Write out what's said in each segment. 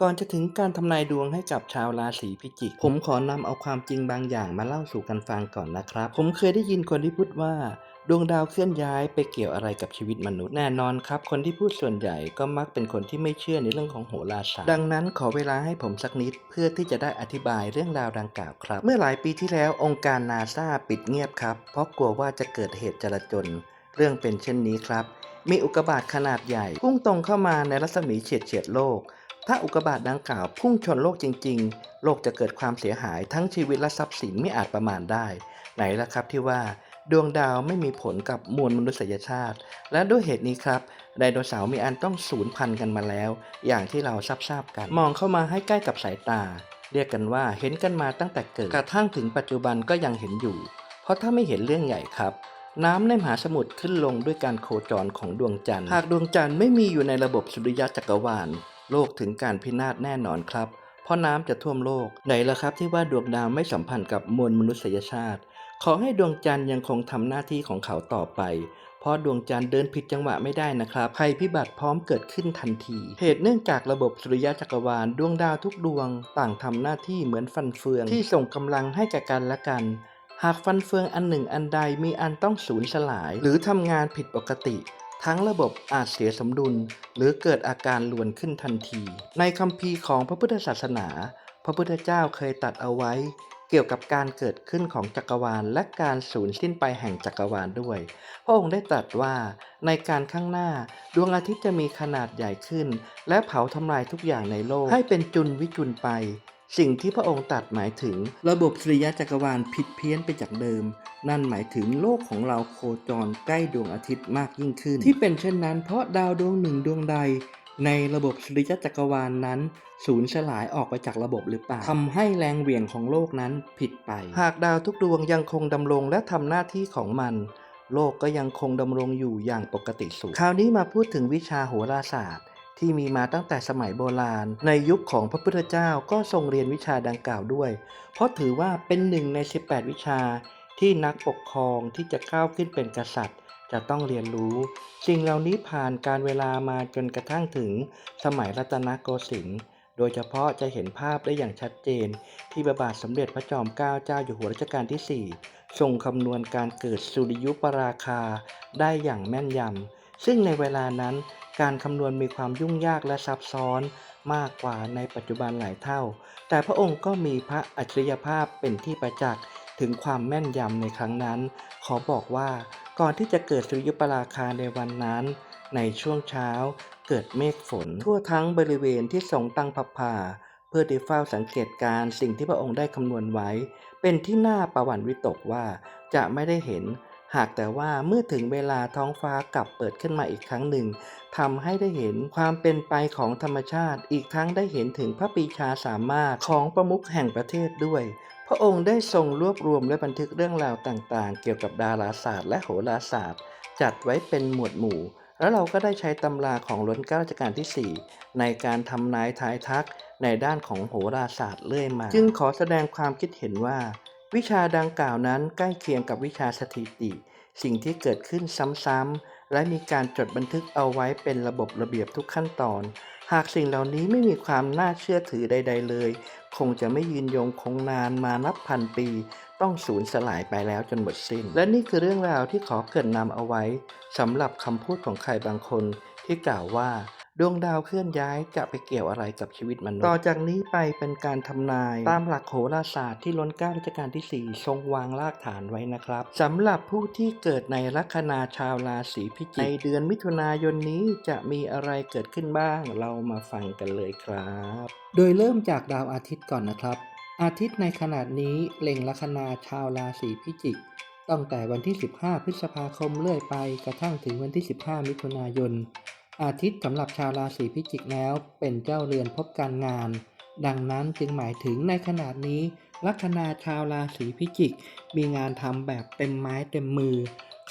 ก่อนจะถึงการทำนายดวงให้กับชาวราศีพิจิก ผมขอนำเอาความจริงบางอย่างมาเล่าสู่กันฟังก่อนนะครับ ผมเคยได้ยินคนที่พูดว่าดวงดาวเคลื่อนย้ายไปเกี่ยวอะไรกับชีวิตมนุษย์แน่นอนครับ คนที่พูดส่วนใหญ่ก็มักเป็นคนที่ไม่เชื่อในเรื่องของโหราศาสตร์ดังนั้นขอเวลาให้ผมสักนิด เพื่อที่จะได้อธิบายเรื่องราวดังกล่าวครับ เมื่อหลายปีที่แล้วองค์การนาซาปิดเงียบครับ เพราะกลัวว่าจะเกิดเหตุจลาจลเรื่องเป็นเช่นนี้ครับ มีอุกกาบาตขนาดใหญ่พุ่งตรงเข้ามาในรัศมีเฉียดเฉียดโลก ถ้าอุกกาบาตดังกล่าวพุ่งชนโลกจริง ๆ โลกจะเกิดความเสียหายทั้งชีวิตและทรัพย์สินไม่อาจประมาณได้ ไหนล่ะครับที่ว่าดวงดาวไม่มีผลกับมวลมนุษยชาติ และด้วยเหตุนี้ครับไดโนเสาร์มีอันต้องสูญพันธุ์กันมาแล้ว อย่างที่เราทราบๆกัน มองเข้ามาให้ใกล้กับสายตา เรียกกันว่าเห็นกันมาตั้งแต่เกิดกระทั่งถึงปัจจุบันก็ยังเห็นอยู่ เพราะถ้าไม่เห็นเรื่องใหญ่ครับ น้ำในมหาสมุทรขึ้นลงด้วยการโคจรของดวงจันทร์หากดวงจันทร์ไม่มีอยู่ในระบบสุริยะจักรวาล โลกถึงการพินาศแน่นอนครับ เพราะน้ำจะท่วมโลก ไหนล่ะครับที่ว่าดวงดาวไม่สัมพันธ์กับมวลมนุษยชาติ ขอให้ดวงจันทร์ยังคงทำหน้าที่ของเขาต่อไป เพราะดวงจันทร์เดินผิดจังหวะไม่ได้นะครับภัยพิบัติพร้อมเกิดขึ้นทันที เหตุเนื่องจากระบบสุริยะจักรวาลดวงดาวทุกดวง ต่างทำหน้าที่เหมือนฟันเฟือง ที่ส่งกำลังให้แก่กันและกันหากฟันเฟืองอันหนึ่งอันใดมีอันต้องสูญสลาย หรือทำงานผิดปกติ ทั้งระบบอาจเสียสมดุล หรือเกิดอาการลวนขึ้นทันที ในคัมภีร์ของพระพุทธศาสนา พระพุทธเจ้าเคยตัดเอาไว้ เกี่ยวกับการเกิดขึ้นของจักรวาล และการสูญสิ้นไปแห่งจักรวาลด้วย พระองค์ได้ตรัสว่าในการข้างหน้า ดวงอาทิตย์จะมีขนาดใหญ่ขึ้น และเผาทำลายทุกอย่างในโลก ให้เป็นจุลวิจุลไป สิ่งที่พระองค์ตรัสหมายถึง ระบบสุริยะจักรวาลผิดเพี้ยนไปจากเดิม นั่นหมายถึงโลกของเราโคจรใกล้ดวงอาทิตย์มากยิ่งขึ้น ที่เป็นเช่นนั้นเพราะดาวดวงหนึ่งดวงใด ในระบบสุริยะจักรวาลนั้นสูญสลายออกไปจากระบบหรือเปล่าทำให้แรงเหวี่ยงของโลกนั้นผิดไป หากดาวทุกดวงยังคงดำรงและทำหน้าที่ของมันโลกก็ยังคงดำรงอยู่อย่างปกติสุข คราวนี้มาพูดถึงวิชาโหราศาสตร์ ที่มีมาตั้งแต่สมัยโบราณ ในยุคของพระพุทธเจ้าก็ทรงเรียนวิชาดังกล่าวด้วย เพราะถือว่าเป็นหนึ่งใน 18 วิชาที่นักปกครองที่จะก้าวขึ้นเป็นกษัตริย์ จะต้องเรียนรู้ สิ่งเหล่านี้ผ่านการเวลามาจนกระทั่งถึงสมัยรัตนโกสินทร์โดยเฉพาะจะเห็นภาพได้อย่างชัดเจน ที่พระบาทสมเด็จพระจอมเกล้าเจ้าอยู่หัวรัชกาลที่ 4 ทรงคำนวณการเกิดสุริยุปราคาได้อย่างแม่นยำซึ่งในเวลานั้น การคำนวณมีความยุ่งยากและซับซ้อนมากกว่าในปัจจุบันหลายเท่า แต่พระองค์ก็มีพระอัจฉริยภาพเป็นที่ประจักษ์ถึงความแม่นยำในครั้งนั้น ขอบอกว่าก่อนที่จะเกิดสุริยุปราคาในวันนั้น ในช่วงเช้าเกิดเมฆฝน ทั่วทั้งบริเวณที่ทรงตั้งพับผ่าเพื่อที่เฝ้าสังเกตการสิ่งที่พระองค์ได้คำนวณไว้ เป็นที่น่าประหวั่นวิตกว่าจะไม่ได้เห็น หากแต่ว่าเมื่อถึงเวลาท้องฟ้ากลับเปิดขึ้นมาอีกครั้งหนึ่งทำให้ได้เห็นความเป็นไปของธรรมชาติ อีกทั้งได้เห็นถึงพระปีชาสามารถของประมุขแห่งประเทศด้วย พระองค์ได้ทรงรวบรวมและบันทึกเรื่องราวต่างๆ เกี่ยวกับดาราศาสตร์และโหราศาสตร์ จัดไว้เป็นหมวดหมู่ แล้วเราก็ได้ใช้ตำราของล้นเก้ารัชกาลที่ 4 ในการทำนายทายทักในด้านของโหราศาสตร์เรื่อยมา จึงขอแสดงความคิดเห็นว่า วิชาดังกล่าวนั้นใกล้เคียงกับวิชาสถิติ สิ่งที่เกิดขึ้นซ้ำๆและมีการจดบันทึกเอาไว้เป็นระบบระเบียบทุกขั้นตอน หากสิ่งเหล่านี้ไม่มีความน่าเชื่อถือใด ๆ เลย คงจะไม่ยืนยงคงนานมานับพันปี ต้องสูญสลายไปแล้วจนหมดสิ้น และนี่คือเรื่องราวที่ขอเกรินนำเอาไว้สำหรับคำพูดของใครบางคนที่กล่าวว่า ดวงดาวเคลื่อนย้ายจะไปเกี่ยวอะไรกับชีวิตมนุษย์ ต่อจากนี้ไปเป็นการทำนาย ตามหลักโหราศาสตร์ที่ล้นเกล้ารัชกาลที่ 4 ทรงวางรากฐานไว้นะครับสำหรับผู้ที่เกิดในลัคนาชาวราศีพิจิกในเดือนมิถุนายนนี้จะมีอะไรเกิดขึ้นบ้าง เรามาฟังกันเลยครับ โดยเริ่มจากดาวอาทิตย์ก่อนนะครับ อาทิตย์ในขนาดนี้เล็งลัคนาชาวราศีพิจิกตั้งแต่วันที่ 15 พฤษภาคมเรื่อยไปกระทั่งถึงวันที่ 15 มิถุนายน อาทิตย์สำหรับชาวราศีพิจิกแล้ว เป็นเจ้าเรือนพบการงาน ดังนั้นจึงหมายถึงในขนาดนี้ ลัคนาชาวราศีพิจิก มีงานทำแบบเต็มไม้เต็มมือ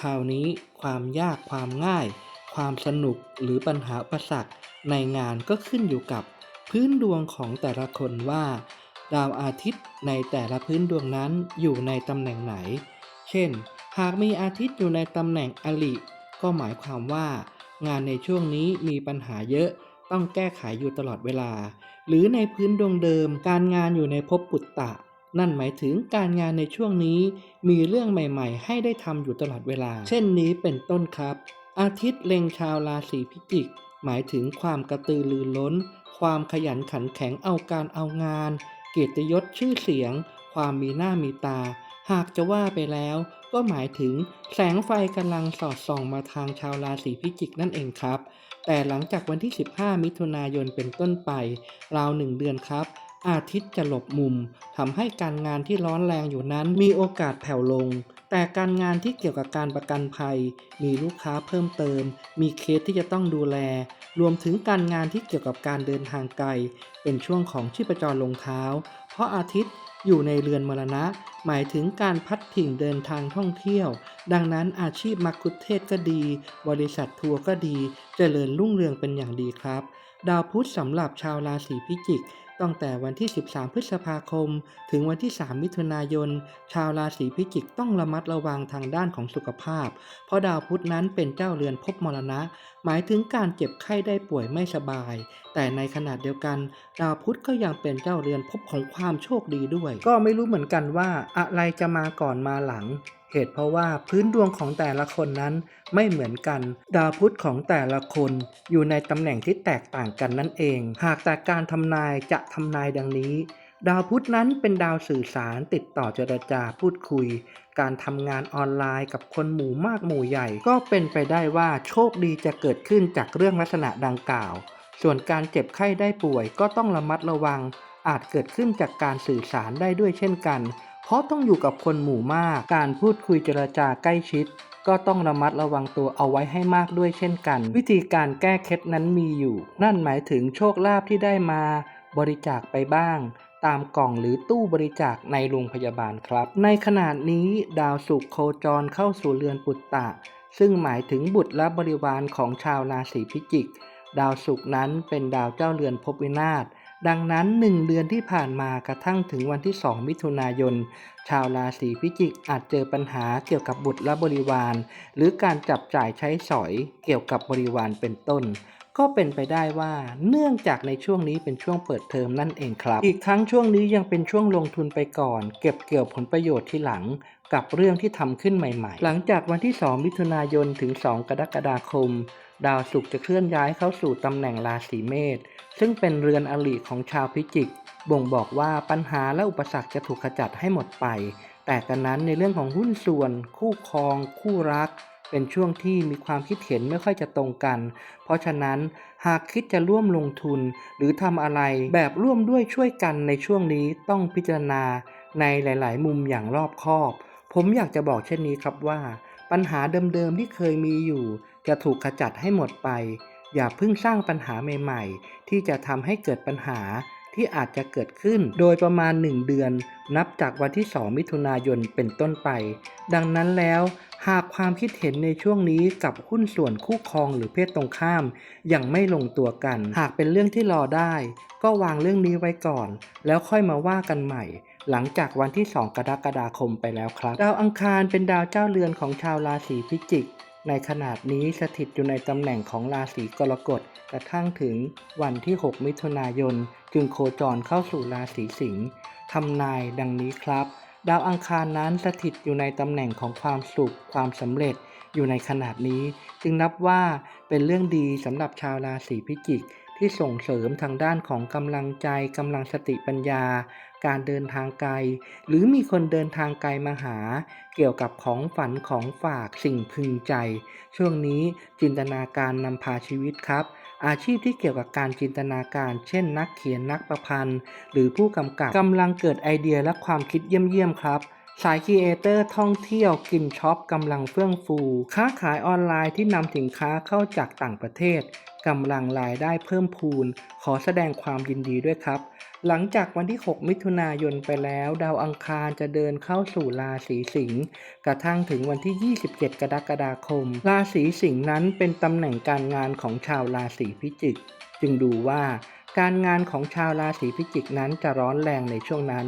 คราวนี้ความยากความง่าย ความสนุกหรือปัญหาอุปสรรคในงานก็ขึ้นอยู่กับพื้นดวงของแต่ละคนว่า ดาวอาทิตย์ในแต่ละพื้นดวงนั้นอยู่ในตำแหน่งไหน เช่น หากมีอาทิตย์อยู่ในตำแหน่งอลิก็หมายความว่า งานในช่วงนี้มีปัญหาเยอะต้องแก้ไขอยู่ตลอดเวลา หรือในพื้นดวงเดิม การงานอยู่ในภพปุตตะ นั่นหมายถึงการงานในช่วงนี้ มีเรื่องใหม่ๆ ให้ได้ทำอยู่ตลอดเวลา เช่นนี้เป็นต้นครับ อาทิตย์เล็งชาวราศีพิจิก หมายถึงความกระตือรือร้น ความขยันขันแข็งเอาการเอางาน เกียรติยศชื่อเสียง ความมีหน้ามีตา หากจะว่าไปแล้ว ก็หมายถึงแสงไฟกำลังสอดส่องมาทางชาวราศีพิจิกนั่นเองครับ แต่หลังจากวันที่ 15 มิถุนายนเป็นต้นไป ราวหนึ่งเดือนครับ อาทิตย์จะหลบมุมทำให้การงานที่ร้อนแรงอยู่นั้นมีโอกาสแผ่วลง แต่การงานที่เกี่ยวกับการประกันภัย มีลูกค้าเพิ่มเติม มีเคสที่จะต้องดูแล รวมถึงการงานที่เกี่ยวกับการเดินทางไกล เป็นช่วงของชีพจรลงเท้า เพราะอาทิตย์ อยู่ในเรือนมรณะ หมายถึงการพัดถิ่นเดินทางท่องเที่ยว ดังนั้นอาชีพมักคุเทศก์ก็ดี บริษัททัวร์ก็ดีเจริญรุ่งเรืองเป็นอย่างดีครับ ดาวพุธสำหรับชาวราศีพิจิก ตั้งแต่วันที่ 13 พฤษภาคม ถึงวันที่ 3 มิถุนายน ชาวราศีพิจิกต้องระมัดระวังทางด้านของสุขภาพ เพราะดาวพุธนั้นเป็นเจ้าเรือนภพมรณะ หมายถึงการเจ็บไข้ได้ป่วยไม่สบาย แต่ในขณะเดียวกัน ดาวพุธก็ยังเป็นเจ้าเรือนภพของความโชคดีด้วย ก็ไม่รู้เหมือนกันว่าอะไรจะมาก่อนมาหลัง เหตุเพราะว่าพื้นดวงของแต่ละคนนั้นไม่เหมือนกัน ดาวพุธของแต่ละคนอยู่ในตำแหน่งที่แตกต่างกันนั่นเอง หากแต่การทำนายจะทำนายดังนี้ ดาวพุธนั้นเป็นดาวสื่อสารติดต่อเจรจาพูดคุย การทำงานออนไลน์กับคนหมู่มากหมู่ใหญ่ ก็เป็นไปได้ว่าโชคดีจะเกิดขึ้นจากเรื่องลักษณะดังกล่าว ส่วนการเจ็บไข้ได้ป่วยก็ต้องระมัดระวัง อาจเกิดขึ้นจากการสื่อสารได้ด้วยเช่นกัน เพราะต้องอยู่กับคนหมู่มาก การพูดคุยเจรจาใกล้ชิด ก็ต้องระมัดระวังตัวเอาไว้ให้มากด้วยเช่นกัน วิธีการแก้เคล็ดนั้นมีอยู่ นั่นหมายถึงโชคลาภที่ได้มา บริจาคไปบ้าง ตามกล่องหรือตู้บริจาคในโรงพยาบาลครับ ในขณะนี้ดาวศุกร์โคจรเข้าสู่เรือนปุตตะ ซึ่งหมายถึงบุตรและบริวารของชาวราศีพิจิก ดาวศุกร์นั้นเป็นดาวเจ้าเรือนภพวินาศ ดังนั้นหนึ่งเดือนที่ผ่านมากระทั่งถึงวันที่ 2 มิถุนายน ชาวราศีพิจิกอาจเจอปัญหาเกี่ยวกับบุตรและบริวาร หรือการจับจ่ายใช้สอยเกี่ยวกับบริวารเป็นต้น ก็เป็นไปได้ว่าเนื่องจากในช่วงนี้เป็นช่วงเปิดเทอมนั่นเองครับ อีกทั้งช่วงนี้ยังเป็นช่วงลงทุนไปก่อน เก็บเกี่ยวผลประโยชน์ที่หลังกับเรื่องที่ทำขึ้นใหม่ ๆ หลังจากวันที่ 2 มิถุนายนถึง 2 กรกฎาคม ดาวศุกร์จะเคลื่อนย้ายเข้าสู่ตำแหน่งราศีเมษซึ่งเป็นเรือนอริของชาวพิจิก บ่งบอกว่าปัญหาและอุปสรรคจะถูกขจัดให้หมดไป แต่กันนั้นในเรื่องของหุ้นส่วน คู่ครอง คู่รัก เป็นช่วงที่มีความคิดเห็นไม่ค่อยจะตรงกัน เพราะฉะนั้นหากคิดจะร่วมลงทุน หรือทำอะไรแบบร่วมด้วยช่วยกันในช่วงนี้ต้องพิจารณาในหลาย ๆ มุมอย่างรอบคอบ ผมอยากจะบอกเช่นนี้ครับว่า ปัญหาเดิมๆที่เคยมีอยู่ จะถูกขจัดให้หมดไป อย่าเพิ่งสร้างปัญหาใหม่ๆ ที่จะทำให้เกิดปัญหาที่อาจจะเกิดขึ้นโดยประมาณ 1 เดือน นับจากวันที่ 2 มิถุนายนเป็นต้นไป ดังนั้นแล้ว หากความคิดเห็นในช่วงนี้กับหุ้นส่วนคู่ครองหรือเพศตรงข้าม ยังไม่ลงตัวกัน หากเป็นเรื่องที่รอได้ ก็วางเรื่องนี้ไว้ก่อน แล้วค่อยมาว่ากันใหม่ หลังจากวันที่ 2 กรกฎาคมไปแล้วครับ ดาวอังคารเป็นดาวเจ้าเรือนของชาวราศีพิจิก ในขนาดนี้สถิตอยู่ในตำแหน่งของราศีกรกฎกระทั่งถึงวันที่ 6 มิถุนายน จึงโคจรเข้าสู่ราศีสิงห์ทำนายดังนี้ครับ ดาวอังคารนั้นสถิตอยู่ในตำแหน่งของความสุขความสำเร็จอยู่ในขนาดนี้ จึงนับว่าเป็นเรื่องดีสำหรับชาวราศีพิจิกที่ส่งเสริมทางด้านของกำลังใจกำลังสติปัญญา การเดินทางไกล หรือมีคนเดินทางไกลมาหา เกี่ยวกับของฝันของฝากสิ่งพึงใจ ช่วงนี้จินตนาการนำพาชีวิตครับ อาชีพที่เกี่ยวกับการจินตนาการ เช่น นักเขียนนักประพันธ์ หรือผู้กำกับกำลังเกิดไอเดียและความคิดเยี่ยมๆครับสายครีเอเตอร์ท่องเที่ยวกินช็อปกำลังเฟื่องฟู ค้าขายออนไลน์ที่นำสินค้าเข้าจากต่างประเทศ กำลังรายได้เพิ่มพูน ขอแสดงความยินดีด้วยครับ หลังจากวันที่ 6 มิถุนายนไปแล้ว ดาวอังคารจะเดินเข้าสู่ราศีสิงห์กระทั่งถึงวันที่ 27 กรกฎาคม ราศีสิงห์นั้นเป็นตำแหน่งการงานของชาวราศีพิจิก จึงดูว่าการงานของชาวราศีพิจิกนั้นจะร้อนแรงในช่วงนั้น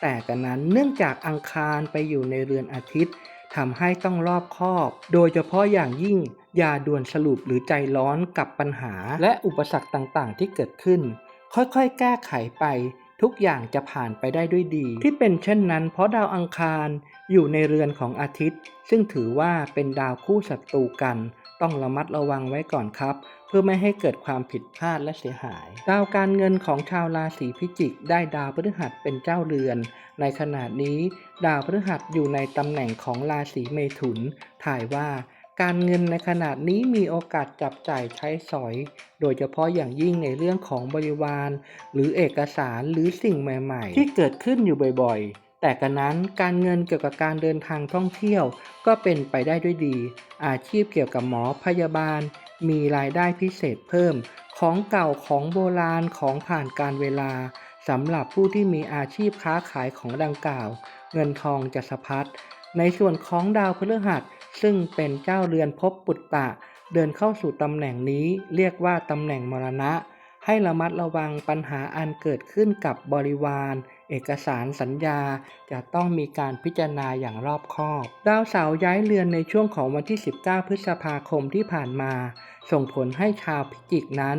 แต่กันนั้นเนื่องจากอังคารไปอยู่ในเรือนอาทิตย์ ทำให้ต้องรอบคอบ โดยเฉพาะอย่างยิ่งอย่าด่วนสรุปหรือใจร้อนกับปัญหา และอุปสรรคต่างๆ ที่เกิดขึ้น ค่อยๆ แก้ไขไป ทุกอย่างจะผ่านไปได้ด้วยดี ที่เป็นเช่นนั้น เพราะดาวอังคารอยู่ในเรือนของอาทิตย์ ซึ่งถือว่าเป็นดาวคู่ศัตรูกัน ต้องระมัดระวังไว้ก่อนครับ เพื่อไม่ให้เกิดความผิดพลาดและเสียหาย ดาวการเงินของชาวราศีพิจิก ได้ดาวพฤหัสเป็นเจ้าเรือน ในขณะนี้ ดาวพฤหัสอยู่ในตำแหน่งของราศีเมถุน ถ่ายว่า การเงินในขณะนี้มีโอกาสจับจ่ายใช้สอย โดยเฉพาะอย่างยิ่งในเรื่องของบริวาร หรือเอกสารหรือสิ่งใหม่ๆ ที่เกิดขึ้นอยู่บ่อยๆ แต่กันนั้นการเงินเกี่ยวกับการเดินทางท่องเที่ยว ก็เป็นไปได้ด้วยดี อาชีพเกี่ยวกับหมอพยาบาล มีรายได้พิเศษเพิ่ม ของเก่าของโบราณของผ่านการเวลาสำหรับผู้ที่มีอาชีพค้าขายของดังกล่าว เงินทองจะสะพัดในส่วนของดาวพฤหัส ซึ่งเป็นเจ้าเรือนภพปุตตะ เดินเข้าสู่ตำแหน่งนี้เรียกว่าตำแหน่งมรณะ ให้ระมัดระวังปัญหาอันเกิดขึ้นกับบริวาร เอกสารสัญญา จะต้องมีการพิจารณาอย่างรอบคอบ ดาวเสาร์ย้ายเรือนในช่วงของวันที่ 19 พฤษภาคมที่ผ่านมา ส่งผลให้ชาวพิจิกนั้น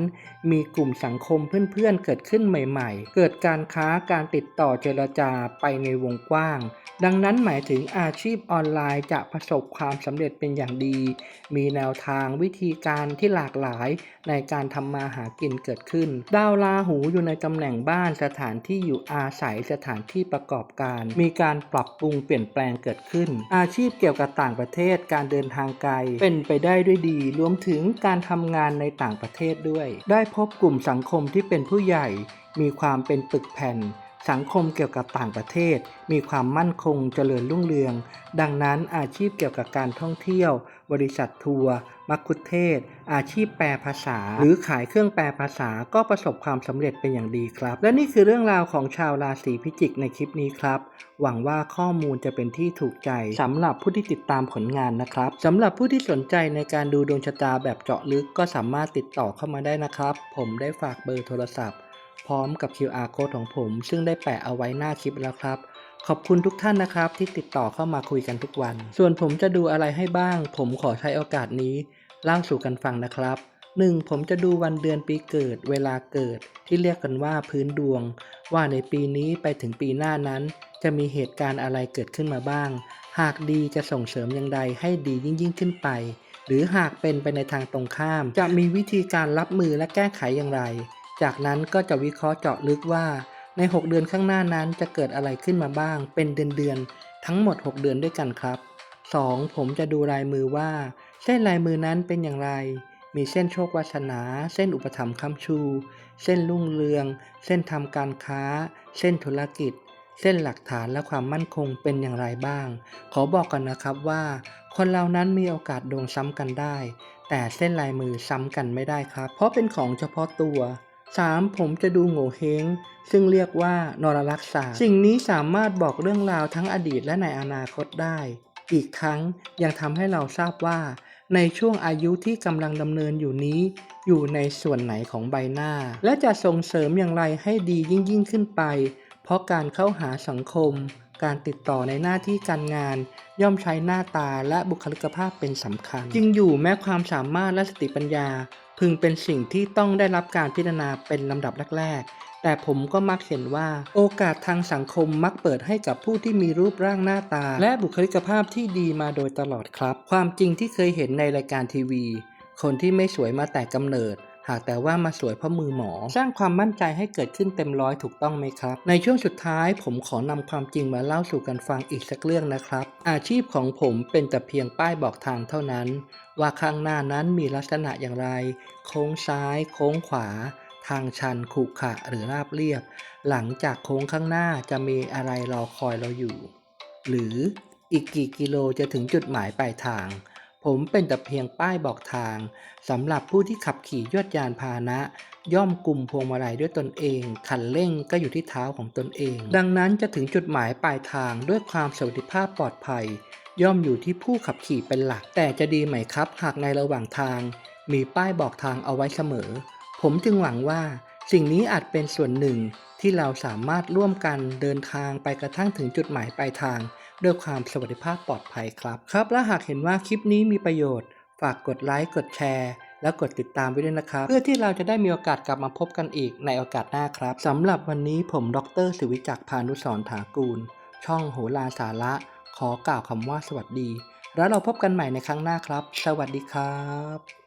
มีกลุ่มสังคมเพื่อนๆเกิดขึ้นใหม่ ๆ เกิดการค้าการติดต่อเจรจาไปในวงกว้าง ดังนั้นหมายถึงอาชีพออนไลน์จะประสบความสำเร็จเป็นอย่างดี มีแนวทางวิธีการที่หลากหลายในการทำมาหากินเกิดขึ้น ดาวราหูอยู่ในตำแหน่งบ้านสถานที่อยู่อาศัยสถานที่ประกอบการ มีการปรับปรุงเปลี่ยนแปลงเกิดขึ้น อาชีพเกี่ยวกับต่างประเทศการเดินทางไกล เป็นไปได้ด้วยดี รวมถึงการทำงานในต่างประเทศด้วย ได้พบกลุ่มสังคมที่เป็นผู้ใหญ่ มีความเป็นปึกแผ่น สังคมเกี่ยวกับต่างประเทศ มีความมั่นคงเจริญรุ่งเรือง ดังนั้นอาชีพเกี่ยวกับการท่องเที่ยว บริษัททัวร์มัคคุเทศ อาชีพแปลภาษา หรือขายเครื่องแปลภาษาก็ประสบความสำเร็จเป็นอย่างดีครับ และนี่คือเรื่องราวของชาวราศีพิจิกในคลิปนี้ครับ หวังว่าข้อมูลจะเป็นที่ถูกใจสำหรับผู้ที่ติดตามผลงานนะครับสำหรับผู้ที่สนใจในการดูดวงชะตาแบบเจาะลึกก็สามารถติดต่อเข้ามาได้นะครับ ผมได้ฝากเบอร์โทรศัพท์ พร้อมกับ QR code ของผม ซึ่งได้แปะเอาไว้หน้าคลิปแล้วครับ ขอบคุณทุกท่านนะครับที่ติดต่อเข้ามาคุยกันทุกวัน ส่วนผมจะดูอะไรให้บ้าง ผมขอใช้โอกาสนี้เล่าสู่กันฟังนะครับ 1. ผมจะดูวันเดือนปีเกิด เวลาเกิด ที่เรียกกันว่าพื้นดวง ว่าในปีนี้ไปถึงปีหน้านั้น จะมีเหตุการณ์อะไรเกิดขึ้นมาบ้าง หากดีจะส่งเสริมอย่างใดให้ดียิ่งยิ่งขึ้นไป หรือหากเป็นไปในทางตรงข้าม จะมีวิธีการรับมือและแก้ไขอย่างไร จากนั้นก็จะวิเคราะห์เจาะลึกว่าใน 6 เดือนข้างหน้านั้นจะเกิดอะไรขึ้นมาบ้าง เป็นเดือนๆทั้งหมด 6 เดือนด้วยกันครับ 2. ผมจะดูลายมือว่า เส้นลายมือนั้นเป็นอย่างไร มีเส้นโชควาสนา เส้นอุปถัมภ์ค้ำชู เส้นรุ่งเรือง เส้นทำการค้า เส้นธุรกิจ เส้นหลักฐานและความมั่นคงเป็นอย่างไรบ้าง ขอบอกกันนะครับว่า คนเรานั้นมีโอกาสดวงซ้ำกันได้ แต่เส้นลายมือซ้ำกันไม่ได้ครับ เพราะเป็นของเฉพาะตัว 3. ผมจะดูโง่เฮงซึ่งเรียกว่านรลักษาสิ่งนี้สามารถบอกเรื่องราวทั้งอดีตและในอนาคตได้ อีกทั้งยังทำให้เราทราบว่า ในช่วงอายุที่กำลังดำเนินอยู่นี้ อยู่ในส่วนไหนของใบหน้า และจะส่งเสริมอย่างไรให้ดียิ่งยิ่งขึ้นไป เพราะการเข้าหาสังคม การติดต่อในหน้าที่การงาน ย่อมใช้หน้าตาและบุคลิกภาพเป็นสำคัญจริงอยู่แม้ความสามารถและสติปัญญา พึงเป็นสิ่งที่ต้องได้รับการพิจารณาเป็นลำดับแรกๆ แต่ผมก็มักเห็นว่า โอกาสทางสังคมมักเปิดให้กับผู้ที่มีรูปร่างหน้าตา และบุคลิกภาพที่ดีมาโดยตลอดครับ ความจริงที่เคยเห็นในรายการทีวี คนที่ไม่สวยมาแต่กำเนิด หากแต่ว่ามาสวยเพราะมือหมอ สร้างความมั่นใจให้เกิดขึ้นเต็มร้อยถูกต้องไหมครับ ในช่วงสุดท้ายผมขอนำความจริงมาเล่าสู่กันฟังอีกสักเรื่องนะครับ อาชีพของผมเป็นแต่เพียงป้ายบอกทางเท่านั้น ว่าข้างหน้านั้นมีลักษณะอย่างไร โค้งซ้าย โค้งขวา ทางชันขรุขระหรือราบเรียบ หลังจากโค้งข้างหน้าจะมีอะไรรอคอยเราอยู่ หรืออีกกี่กิโลจะถึงจุดหมายปลายทาง ผมเป็นแต่เพียงป้ายบอกทางสำหรับผู้ที่ขับขี่ยวดยานพาหนะ ย่อมกลุ่มพวงมาลัยด้วยตนเอง คันเร่งก็อยู่ที่เท้าของตนเอง ดังนั้นจะถึงจุดหมายปลายทางด้วยความสวัสดิภาพปลอดภัย ย่อมอยู่ที่ผู้ขับขี่เป็นหลัก แต่จะดีไหมครับ หากในระหว่างทาง มีป้ายบอกทางเอาไว้เสมอ ผมจึงหวังว่า สิ่งนี้อาจเป็นส่วนหนึ่งที่เราสามารถร่วมกันเดินทางไปกระทั่งถึงจุดหมายปลายทาง ด้วยความสวัสดิภาพปลอดภัยครับ ครับ และหากเห็นว่าคลิปนี้มีประโยชน์ ฝากกดไลค์กดแชร์แล้วกดติดตามไว้ด้วยนะครับ เพื่อที่เราจะได้มีโอกาสกลับมาพบกันอีกในโอกาสหน้าครับสำหรับวันนี้ผมดรสิวิจักพานุสรถากูล ช่องโหราสาระ ขอกล่าวคำว่าสวัสดี แล้วเราพบกันใหม่ในครั้งหน้าครับ สวัสดีครับ